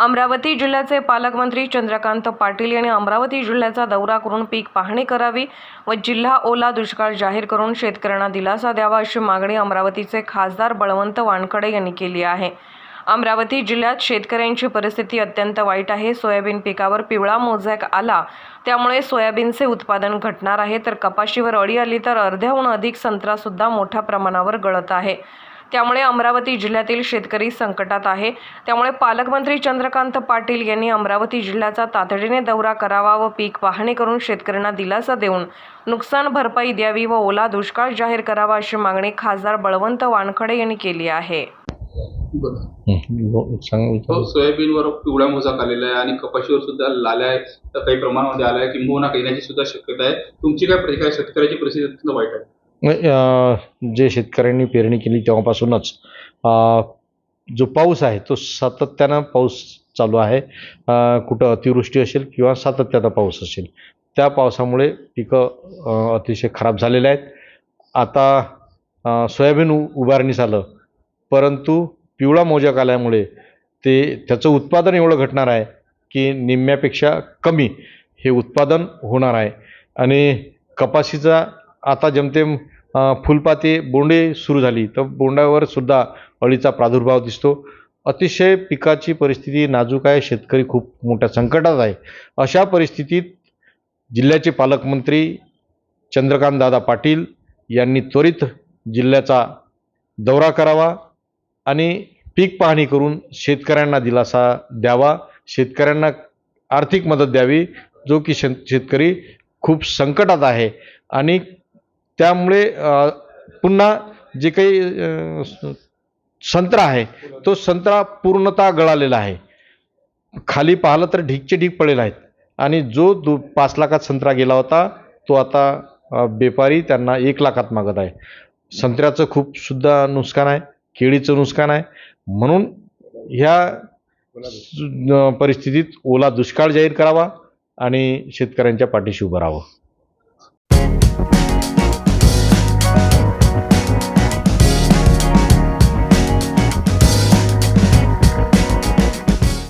अमरावती जिल्ह्याचे पालकमंत्री चंद्रकांत पाटील यांनी अमरावती जिल्ह्याचा दौरा करून पीक पाहणी करावी व जिल्हा ओला दुष्काळ जाहीर करून शेतकऱ्यांना दिलासा द्यावा अशी मागणी अमरावतीचे खासदार बळवंत वानखडे यांनी केली आहे. अमरावती जिल्ह्यात शेतकऱ्यांची परिस्थिती अत्यंत वाईट आहे. सोयाबीन पिकावर पिवळा मोझॅक आला. त्यामुळे सोयाबीनचे उत्पादन घटणार आहे. तर कपाशीवर अळी आली तर अर्ध्याहून अधिक संत्रासुद्धा मोठ्या प्रमाणावर गळत आहे. त्यामुळे अमरावती जिल्ह्यातील शेतकरी संकटात आहे. त्यामुळे पालकमंत्री चंद्रकांत पाटील यांनी अमरावती जिल्ह्याचा तातडीने दौरा करावा व पीक पाहणी करून शेतकऱ्यांना दिलासा देऊन नुकसान भरपाई द्यावी व ओला दुष्काळ जाहीर करावा अशी मागणी खासदार बळवंत वानखडे यांनी केली आहे. हं. सोयाबीनवर पिवळा मोजाक आलेला आहे आणि कपाशीवर सुद्धा लाल्या आहे तर काही प्रमाणामध्ये आला आहे किंबहुना येण्याची सुद्धा शक्यता आहे. तुमची काय प्रतिक्रिया? शेतकऱ्याची परिस्थिती अत्यंत वाईट आहे. जे शेतकऱ्यांनी पेरणी केली तेव्हापासूनच जो पाऊस आहे तो सातत्यानं पाऊस चालू आहे. कुठं अतिवृष्टी असेल किंवा सातत्याचा पाऊस असेल त्या पावसामुळे पिकं अतिशय खराब झालेले आहेत. आता सोयाबीन उ उभारणीस आलं परंतु पिवळा मोजक आल्यामुळे ते त्याचं उत्पादन एवढं घटणार आहे की निम्म्यापेक्षा कमी हे उत्पादन होणार आहे. आणि कपाशीचा आता जमतेम फुलपाती बोंडे सुरू झाली. तर बोंडावर सुद्धा अळीचा प्रादुर्भाव दिसतो. अतिशय पिकाची परिस्थिती नाजूक आहे. शेतकरी खूप मोठ्या संकटात आहे. अशा परिस्थितीत जिल्ह्याचे पालकमंत्री चंद्रकांतदादा पाटील यांनी त्वरित जिल्ह्याचा दौरा करावा आणि पीक पाहणी करून शेतकऱ्यांना दिलासा द्यावा. शेतकऱ्यांना आर्थिक मदत द्यावी जो की शेत शेतकरी खूप संकटात आहे. आणि त्यामुळे पुन्हा जे काही संत्रा आहे तो संत्रा पूर्णतः गळालेला आहे. खाली पाहिलं तर ढीकचे ढीक पडलेले आहेत. आणि जो दो पाच लाखात संत्रा गेला होता तो आता बेपारी त्यांना एक लाखात मागत आहे. संत्र्याचं खूप सुद्धा नुकसान आहे केळीचं नुकसान आहे. म्हणून ह्या परिस्थितीत ओला दुष्काळ जाहीर करावा आणि शेतकऱ्यांच्या पाठीशी उभं राहावं.